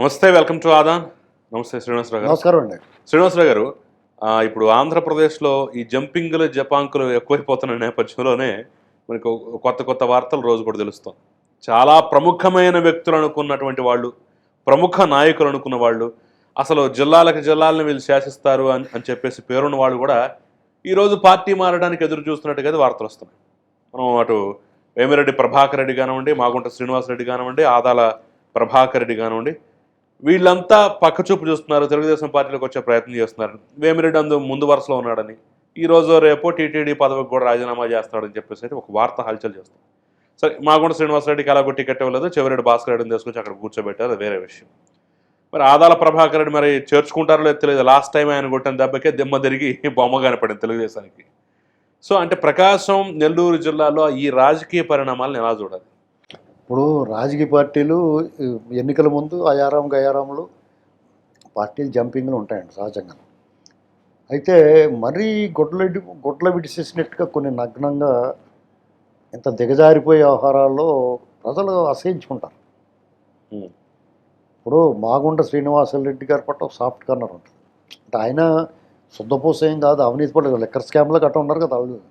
నమస్తే welcome to Aadan నమస్తే శ్రీనివాసరావు గారు. నమస్కారం అండి. శ్రీనివాసరావు గారు ఇప్పుడు ఆంధ్రప్రదేశ్లో ఈ జంపింగ్లు జపాంకులు ఎక్కువైపోతున్న నేపథ్యంలోనే మనకు కొత్త కొత్త వార్తలు రోజు కూడా తెలుస్తాం. చాలా ప్రముఖమైన వ్యక్తులు అనుకున్నటువంటి వాళ్ళు ప్రముఖ నాయకులు అనుకున్న వాళ్ళు అసలు జిల్లాలకు జిల్లాలను వీళ్ళు శాసిస్తారు అని అని చెప్పేసి పేరున్న వాళ్ళు కూడా ఈరోజు పార్టీ మారడానికి ఎదురు చూస్తున్నట్టుగా వార్తలు వస్తున్నాయి. మనం అటు వేమిరెడ్డి ప్రభాకర్ రెడ్డి కానివ్వండి మాగుంట శ్రీనివాసరెడ్డి కానివ్వండి ఆదాల ప్రభాకర్ రెడ్డి కానివ్వండి వీళ్ళంతా పక్కచూపు చూస్తున్నారు తెలుగుదేశం పార్టీలోకి వచ్చే ప్రయత్నం చేస్తున్నారు. వేమిరెడ్డి అందు ముందు వరుసలో ఉన్నాడని. ఈ రోజు రేపో టీటీడీ పదవికి కూడా రాజీనామా చేస్తాడని చెప్పేసి అయితే ఒక వార్త హల్చల్ చేస్తుంది. సరే మాగుండ శ్రీనివాసరెడ్డికి అలాగో టికెట్ ఇవ్వలేదు చివరెడ్డి భాస్కర్ రెడ్డిని తీసుకొచ్చి అక్కడ కూర్చోబెట్టారు అది వేరే విషయం. మరి ఆదాల ప్రభాకర్ రెడ్డి మరి చేర్చుకుంటారో లేదు తెలియదు. లాస్ట్ టైం ఆయన కొట్టిన దెబ్బకే దిమ్మ తిరిగి బొమ్మ కనపడింది తెలుగుదేశానికి. సో అంటే ప్రకాశం నెల్లూరు జిల్లాలో ఈ రాజకీయ పరిణామాలను ఎలా చూడాలి? ఇప్పుడు రాజకీయ పార్టీలు ఎన్నికల ముందు అయారాం గయారాములు పార్టీలు జంపింగ్లు ఉంటాయండి సహజంగా. అయితే మరీ గొడ్ల గొడ్ల విడిసేసినట్టుగా కొన్ని నగ్నంగా ఇంత దిగజారిపోయే వ్యవహారాల్లో ప్రజలు అసహించుకుంటారు. ఇప్పుడు మాగుంట శ్రీనివాసరెడ్డి గారి పట్ల ఒక సాఫ్ట్ కార్నర్ ఉంటుంది. అంటే ఆయన శుద్ధపూస ఏం కాదు అవినీతి పట్ల లెక్కర్ స్కామ్లో గట్ట ఉన్నారు కదా వాళ్ళు.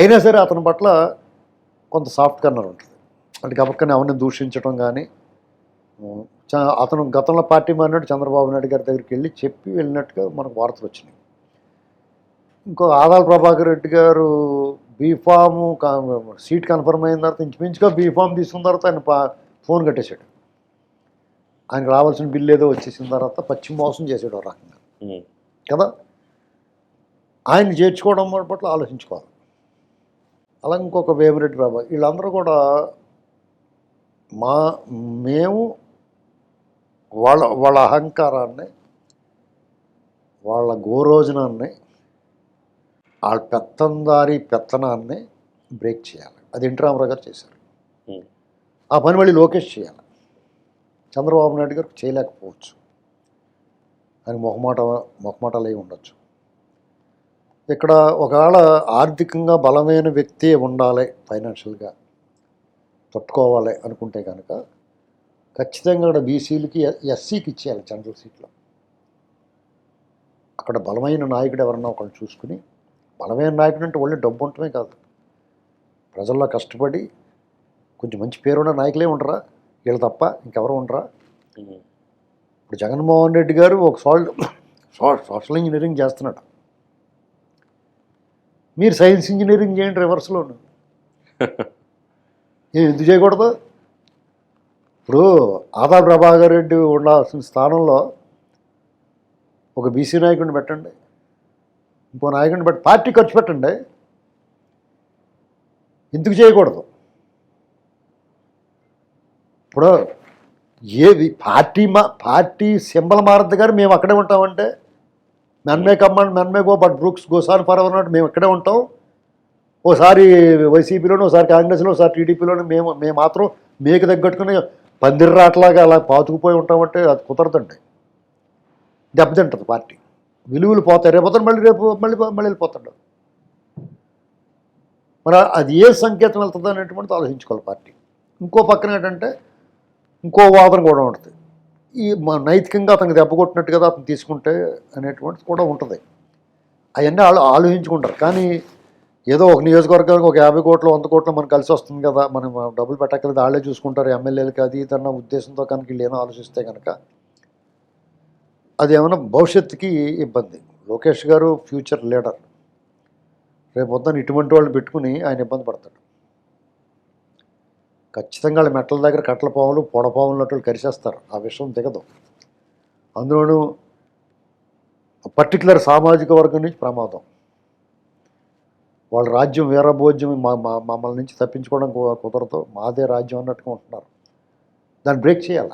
అయినా సరే అతని పట్ల కొంత సాఫ్ట్ కార్నర్ ఉంటుంది. అంటే గబక్కని అవన్నీ దూషించడం కానీ అతను గతంలో పార్టీ మారినట్టు చంద్రబాబు నాయుడు గారి దగ్గరికి వెళ్ళి చెప్పి వెళ్ళినట్టుగా మనకు వార్తలు వచ్చినాయి. ఇంకో ఆదాల ప్రభాకర్ రెడ్డి గారు బీఫామ్ సీట్ కన్ఫర్మ్ అయిన తర్వాత ఇంచుమించుగా బీఫామ్ తీసుకున్న తర్వాత ఆయన ఫోన్ కట్టేశాడు. ఆయనకు రావాల్సిన బిల్లు ఏదో వచ్చేసిన తర్వాత పశ్చిమ మోసం చేసాడు రకంగా. కదా? ఆయన చేర్చుకోవడం పట్ల ఆలోచించుకోవాలి. అలా ఇంకొక వేమిరెడ్డి బాబా. వీళ్ళందరూ కూడా మా మేము వాళ్ళ వాళ్ళ అహంకారాన్ని వాళ్ళ గోరోజనాన్ని వాళ్ళ పెత్తందారి పెత్తనాన్ని బ్రేక్ చేయాలి. అది ఎన్టీ రామారావు గారు చేశారు. ఆ పని మళ్ళీ లోకేష్ చేయాలి. చంద్రబాబు నాయుడు గారు చేయలేకపోవచ్చు. ఆయన మొహమాట మొహమాటాలు అయి ఉండొచ్చు? ఇక్కడ ఒకవేళ ఆర్థికంగా బలమైన వ్యక్తి ఉండాలి ఫైనాన్షియల్గా తట్టుకోవాలి అనుకుంటే కనుక ఖచ్చితంగా ఇక్కడ బీసీలకి ఎస్సీకి ఇచ్చేయాలి జనరల్ సీట్లో. అక్కడ బలమైన నాయకుడు ఎవరన్నా ఒకళ్ళు చూసుకుని బలమైన నాయకుడు అంటే ఒళ్ళి డబ్బు ఉండటమే కాదు. ప్రజల్లో కష్టపడి కొంచెం మంచి పేరున్న నాయకులే ఉండరా? వీళ్ళు తప్ప ఇంకెవరు ఉండరా. ఇప్పుడు జగన్మోహన్ రెడ్డి గారు ఒక సాల్ సో- సోషల్ ఇంజనీరింగ్ చేస్తున్నాడు. మీరు సైన్స్ ఇంజనీరింగ్ చేయండి రివర్స్లోను. ఏ ఎందుకు చేయకూడదు? ఇప్పుడు ఆదా ప్రభాకర్ రెడ్డి ఉండాల్సిన స్థానంలో ఒక బీసీ నాయకుడిని పెట్టండి. ఇంకో నాయకుడిని పెట్టి పార్టీ ఖర్చు పెట్టండి. ఎందుకు చేయకూడదు? ఇప్పుడు ఏది పార్టీ మా పార్టీ సింబల్ మారద్దు కానీ మేము అక్కడే ఉంటామంటే men may come and men may go but brooks go on forever not మేము ఇక్కడే ఉంటాం. ఓసారి వైసీపీలోనూ ఒకసారి కాంగ్రెస్లో ఒకసారి టీడీపీలోనూ మేము మేము మాత్రం మీకు తగ్గట్టుకుని పందిర్రాట్లాగా అలా పాతుకుపోయి ఉంటామంటే అది కుదరదండి. దెబ్బతింటుంది పార్టీ. విలువలు పోతాయి. రేపు పొద్దున్న మళ్ళీ రేపు మళ్ళీ మళ్ళీ వెళ్ళిపోతాడు. మరి అది ఏ సంకేతం వెళ్తుంది అనేటువంటిది ఆలోచించుకోవాలి పార్టీ. ఇంకో పక్కన ఏంటంటే ఇంకో వాదన కూడా ఉంటుంది. ఈ మ- నైతికంగా అతనికి దెబ్బ కొట్టినట్టు కదా అతను తీసుకుంటే అనేటువంటిది కూడా ఉంటుంది. అవన్నీ ఆలో ఆలోచించుకుంటారు. కానీ ఏదో ఒక నియోజకవర్గానికి ఒక యాభై కోట్లు వంద కోట్లు మనకు కలిసి వస్తుంది కదా మనం డబ్బులు పెట్టక్కర్లేదు వాళ్ళే చూసుకుంటారు ఎమ్మెల్యేలకి అది ఇది ఉద్దేశంతో కనుక వీళ్ళు ఆలోచిస్తే కనుక అది ఏమైనా భవిష్యత్తుకి ఇబ్బంది. లోకేష్ గారు ఫ్యూచర్ లీడర్. రేపు వద్దని ఇటువంటి వాళ్ళు పెట్టుకుని ఆయన ఇబ్బంది పడతాడు. ఖచ్చితంగా వాళ్ళ మెట్ల దగ్గర కట్టల పాములు పొడపాములు అట్లు కరిచేస్తారు ఆ విషయం దిగదు. అందులోనూ పర్టికులర్ సామాజిక వర్గం నుంచి ప్రమాదం. వాళ్ళ రాజ్యం వీరభోజ్యం మా మమ్మల్ని నుంచి తప్పించుకోవడం కు- కుదరదు. మాదే రాజ్యం అన్నట్టుగా ఉంటున్నారు. దాన్ని బ్రేక్ చేయాలి.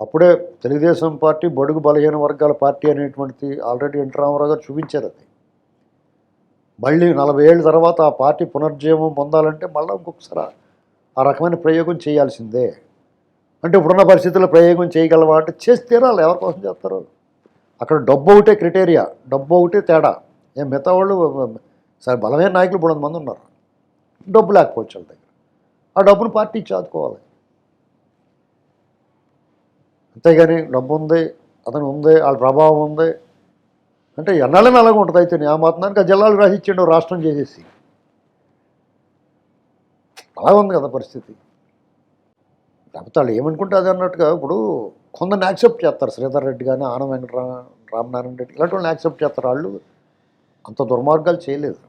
అప్పుడే తెలుగుదేశం పార్టీ బడుగు బలహీన వర్గాల పార్టీ అనేటువంటిది ఆల్రెడీ ఎన్టీ రామారావు గారు చూపించారు అది. మళ్ళీ నలభై ఏళ్ళ తర్వాత ఆ పార్టీ పునర్జీవం పొందాలంటే మళ్ళీ ఇంకొకసారి ఆ రకమైన ప్రయోగం చేయాల్సిందే. అంటే ఇప్పుడున్న పరిస్థితుల్లో ప్రయోగం చేయగలవా అంటే చేసి తీరాలి ఎవరి కోసం చేస్తారు? అక్కడ డబ్బు ఒకటే క్రిటేరియా డబ్బు ఒకటే తేడా. ఏం మిగతా వాళ్ళు సరే బలమైన నాయకులు మూడు మంది ఉన్నారు. డబ్బు లేకపోవచ్చు వాళ్ళ దగ్గర. ఆ డబ్బును పార్టీ ఇచ్చి ఆదుకోవాలి. అంతేగాని డబ్బు ఉంది అతను ఉంది వాళ్ళ ప్రభావం ఉంది అంటే ఎన్నాళ్ళని అలాగే ఉంటుంది అయితే ఆ మాత్రానికి ఆ జిల్లాలు రాసిచ్చిండు రాష్ట్రం చేసేసి. అలా ఉంది కదా పరిస్థితి. లేకపోతే వాళ్ళు ఏమనుకుంటే అది అన్నట్టుగా ఇప్పుడు కొందరిని యాక్సెప్ట్ చేస్తారు. శ్రీధర్ రెడ్డి కానీ ఆనం వెంకటరా రామనారాయణ రెడ్డి ఇలాంటి వాళ్ళని యాక్సెప్ట్ చేస్తారు. వాళ్ళు అంత దుర్మార్గాలు చేయలేదు.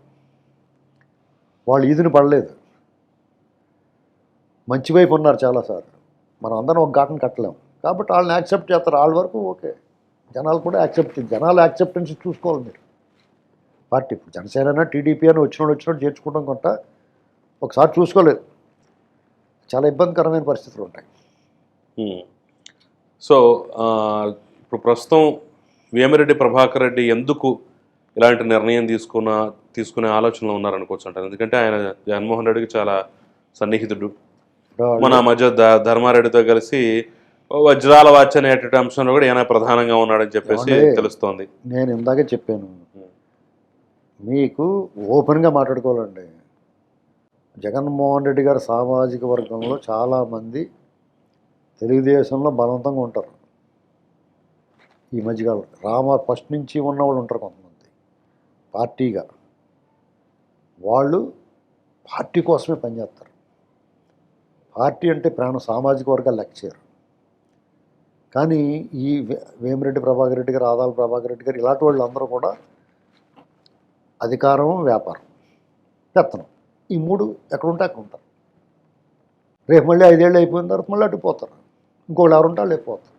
వాళ్ళు ఈదిని పడలేదు. మంచి వైపు ఉన్నారు చాలాసార్లు. మనం అందరం ఒక ఘాటను కట్టలేము కాబట్టి వాళ్ళని యాక్సెప్ట్ చేస్తారు. వాళ్ళ వరకు ఓకే. జనాలు కూడా యాక్సెప్ట్ జనాలు యాక్సెప్టెన్స్ చూసుకోవాలి మీరు. పార్టీ ఇప్పుడు జనసేన టీడీపీ అని వచ్చినోడు వచ్చినట్టు చేర్చుకోవడం కొంట ఒకసారి చూసుకోలేదు. చాలా ఇబ్బందికరమైన పరిస్థితులు ఉంటాయి. సో ఇప్పుడు ప్రస్తుతం వేమిరెడ్డి ప్రభాకర్ రెడ్డి ఎందుకు ఇలాంటి నిర్ణయం తీసుకున్న తీసుకునే ఆలోచనలో ఉన్నారనుకోవచ్చు అంటారు. ఎందుకంటే ఆయన జగన్మోహన్ రెడ్డికి చాలా సన్నిహితుడు. మన మధ్య ధర్మారెడ్డితో కలిసి వజ్రాల వాచ్ అనేటువంటి అంశంలో కూడా ఈయన ప్రధానంగా ఉన్నాడని చెప్పేసి? తెలుస్తోంది. నేను ఇందాకే చెప్పాను. మీకు ఓపెన్గా మాట్లాడుకోవాలండి. జగన్మోహన్ రెడ్డి గారి సామాజిక వర్గంలో చాలామంది తెలుగుదేశంలో బలవంతంగా ఉంటారు. ఈ మధ్యకాలం రామ ఫస్ట్ నుంచి ఉన్నవాళ్ళు ఉంటారు కొంతమంది. పార్టీగా. వాళ్ళు పార్టీ కోసమే పనిచేస్తారు. పార్టీ అంటే ప్రాణం సామాజిక వర్గాలు లెక్క చేయరు కానీ ఈ వేమిరెడ్డి ప్రభాకర్ రెడ్డి గారు ఆదాల ప్రభాకర్ రెడ్డి గారు ఇలాంటి వాళ్ళు అందరూ కూడా అధికారం వ్యాపారం పెత్తనం. ఈ మూడు ఎక్కడ ఉంటే అక్కడ ఉంటారు రేపు మళ్ళీ ఐదేళ్ళు అయిపోయిన తర్వాత మళ్ళీ అటు పోతారు. ఇంకోళ్ళు ఎవరు ఉంటే వాళ్ళు అయిపోతారు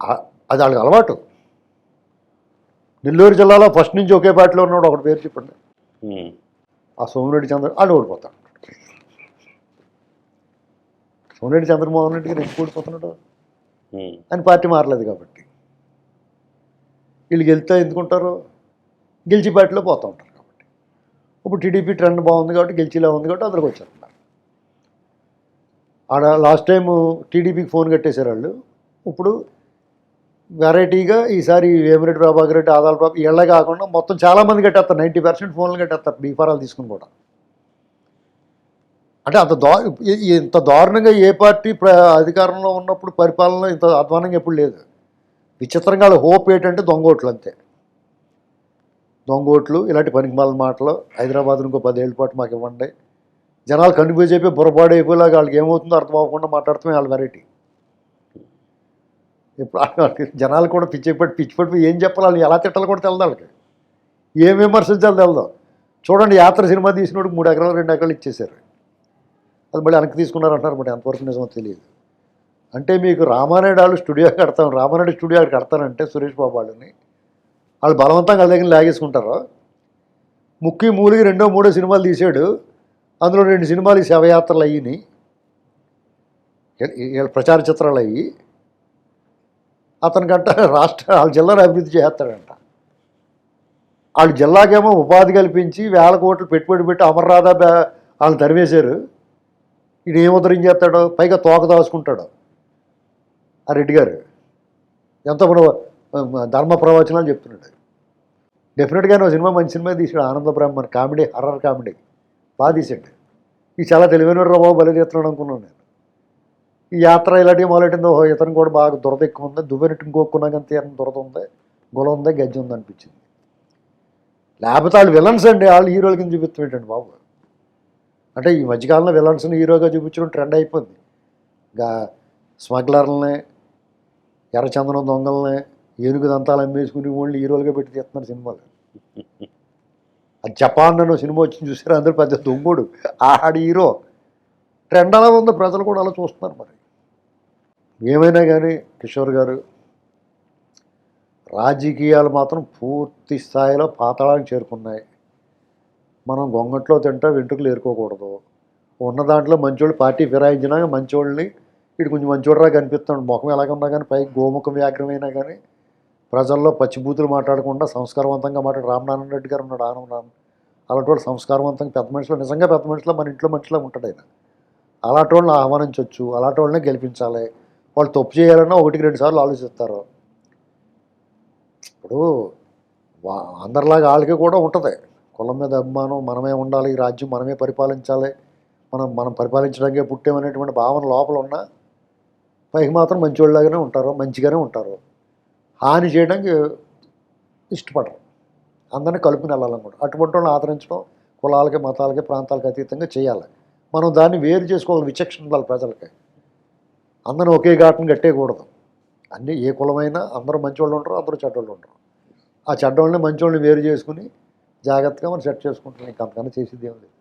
ఆ- అది వాళ్ళకి అలవాటు. నెల్లూరు జిల్లాలో ఫస్ట్ నుంచి ఒకే పార్టీలో ఉన్నాడు ఒకటి పేరు చెప్పండి. ఆ సోమిరెడ్డి చంద్ర వాళ్ళు ఓడిపోతాడు సోమిరెడ్డి చంద్రమోహన్ రెడ్డి గారు ఎందుకు ఓడిపోతున్నాడు. అని పార్టీ మారలేదు కాబట్టి. వీళ్ళు గెలితే ఎందుకుంటారు? గెలిచి పార్టీలో పోతూ ఉంటారు కాబట్టి. ఇప్పుడు టీడీపీ ట్రెండ్ బాగుంది కాబట్టి గెలిచిలా ఉంది కాబట్టి అందరికి వచ్చారు ఆడ లాస్ట్ టైం టీడీపీకి ఫోన్ కట్టేశారు వాళ్ళు. ఇప్పుడు వెరైటీగా ఈసారి వేమిరెడ్డి ప్రభాకర్ రెడ్డి ఆదాల ప్రభా ఇళ్ళ కాకుండా మొత్తం చాలామంది కట్టేస్తారు. నైంటీ పర్సెంట్ ఫోన్లు కట్టేస్తారు. బీఫారాలు తీసుకుని కూడా. అంటే అంత దా ఇంత దారుణంగా ఏ పార్టీ ప్ర అధికారంలో ఉన్నప్పుడు పరిపాలన ఇంత అధ్వానంగా ఎప్పుడు లేదు. విచిత్రంగా హోప్ ఏంటంటే దొంగోట్లు అంతే. దొంగోట్లు ఇలాంటి పనికిమాల మాటలు హైదరాబాద్ ఇంకో పదేళ్ళ పాటు మాకు ఇవ్వండి. జనాలు కనిపోయి చెప్పి బుర్రపాడు అయిపోయేలాగా వాళ్ళకి ఏమవుతుందో అర్థం అవ్వకుండా మాట్లాడుతున్నాయి వాళ్ళ వెరైటీ. ఇప్పుడు జనాలు కూడా పిచ్చి పట్టి పిచ్చి పట్టి ఏం చెప్పాలి? వాళ్ళు ఎలా తిట్టాలి కూడా తెలదు వాళ్ళకి. ఏం విమర్శించాలి తెలదు. చూడండి యాత్ర సినిమా తీసినోడికి మూడు ఎకరాలు రెండు ఎకరాలు ఇచ్చేశారు. అది మళ్ళీ వెనక్కి తీసుకున్నారంటున్నారు మరి ఎంతవరకు నిజమో తెలియదు. అంటే మీకు రామానాయుడు స్టూడియో కడతాం రామానాయుడు స్టూడియో కడతానంటే సురేష్ బాబు వాళ్ళని వాళ్ళు బలవంతంగా వాళ్ళ దగ్గర లాగేసుకుంటారు. ముక్కి మూలిగి రెండో మూడో సినిమాలు తీశాడు అందులో రెండు సినిమాలు శవయాత్రలు అయ్యినాయి వీళ్ళ ప్రచార చిత్రాలు అయ్యి. అతనికంట రాష్ట్ర వాళ్ళ జిల్లాను అభివృద్ధి చేస్తాడంట. వాళ్ళ జిల్లాకేమో ఉపాధి కల్పించి వేల కోట్లు పెట్టుబడి పెట్టి అమర్రాధా వాళ్ళని తరివేశారు ఈయన ఏం ఉద్ధరం పైగా తోక దాచుకుంటాడు. ఆ రెడ్డి గారు. ఎంతో మన ధర్మ ప్రవచనాలు చెప్తున్నాడు. డెఫినెట్గా నువ్వు సినిమా మంచి సినిమా తీసాడు ఆనంద బ్రహ్మన్ కామెడీ హర్రర్ కామెడీ. బాగా తీసాడు ఈ చాలా తెలివైన బాబు బలి చేస్తున్నాడు అనుకున్నాను నేను. ఈ యాత్ర ఇలాంటివి మొదలెట్టిందో ఓహో ఇతను కూడా బాగా దురద ఎక్కువ ఉంది దువ్వెనట్టు ఇంకొక్కున్నా కానీ తీరని దురద ఉంది. గుల ఉంది గజ్జి ఉంది అనిపించింది లేకపోతే వాళ్ళు విలన్స్ అండి. వాళ్ళు హీరోల కింద చూపిస్తుంటండి బాబు. అంటే ఈ మధ్యకాలంలో విలన్స్ని హీరోగా చూపించడం ట్రెండ్ అయిపోయింది. ఇంకా స్మగ్లర్లని ఎర్రచందనం దొంగల్ని ఏనుగు దంతాలు అమ్మేసుకుని వాళ్ళు హీరోలుగా పెట్టి తీస్తున్నారు సినిమాలు. ఆ జపాన్ అన్న సినిమా వచ్చింది చూసారు? అందరూ పెద్ద దొంగోడు ఆడి హీరో. ట్రెండ్ అలా ఉంది ప్రజలు కూడా అలా చూస్తున్నారు మరి. ఏమైనా కానీ కిషోర్ గారు రాజకీయాలు మాత్రం పూర్తి స్థాయిలో పాతాళానికి చేరుకున్నాయి. మనం గొంగట్లో తింటా వెంట్రుకలు ఏరుకోకూడదు. ఉన్న దాంట్లో మంచోళ్ళు పార్టీ ఫిరాయించినాక మంచోళ్ళని ఇటు కొంచెం మంచోడరా కనిపిస్తున్నాడు ముఖం ఎలాగున్నా కానీ పైకి గోముఖం వ్యాఘ్రమైనా కానీ ప్రజల్లో పచ్చిబూతులు మాట్లాడకుండా సంస్కారవంతంగా మాట్లాడు. రామనారాయణ రెడ్డి గారు ఉన్నాడు ఆనందనారాయణ అలాంటి వాళ్ళు సంస్కారవంతంగా పెద్ద మనుషులు నిజంగా పెద్ద మనుషులు మన ఇంట్లో మనుషులో ఉంటాడు ఆయన. అలాంటి వాళ్ళని ఆహ్వానించవచ్చు అలాంటి వాళ్ళనే గెలిపించాలి. వాళ్ళు తప్పు చేయాలన్నా ఒకటికి రెండు సార్లు ఆలోచిస్తారు. ఇప్పుడు వా- అందరిలాగా వాళ్ళకి కూడా ఉంటుంది. కులం మీద అభిమానం మనమే ఉండాలి ఈ రాజ్యం మనమే పరిపాలించాలి మనం మనం పరిపాలించడానికే పుట్టామనేటువంటి భావన లోపల ఉన్నా పైకి మాత్రం మంచివాళ్ళలాగానే ఉంటారు మంచిగానే ఉంటారు. హాని చేయడానికి ఇష్టపడరు. అందరినీ కలుపుని వెళ్ళాలని కూడా అటువంటి వాళ్ళని ఆదరించడం కులాలకి మతాలకి ప్రాంతాలకి అతీతంగా చేయాలి. మనం దాన్ని వేరు చేసుకోవాలి విచక్షణ ఉండాలి ప్రజలకి. అందరూ ఒకే ఘాటును కట్టేయకూడదు. అన్నీ ఏ కులమైనా అందరూ మంచివాళ్ళు ఉంటారు అందరూ చెడ్డోళ్ళు ఉంటారు. ఆ చెడ్డోళ్ళని మంచివాళ్ళని వేరు చేసుకుని జాగ్రత్తగా మనం సెట్ చేసుకుంటున్నాం ఇంకా అంతకన్నా చేసేది ఏం లేదు.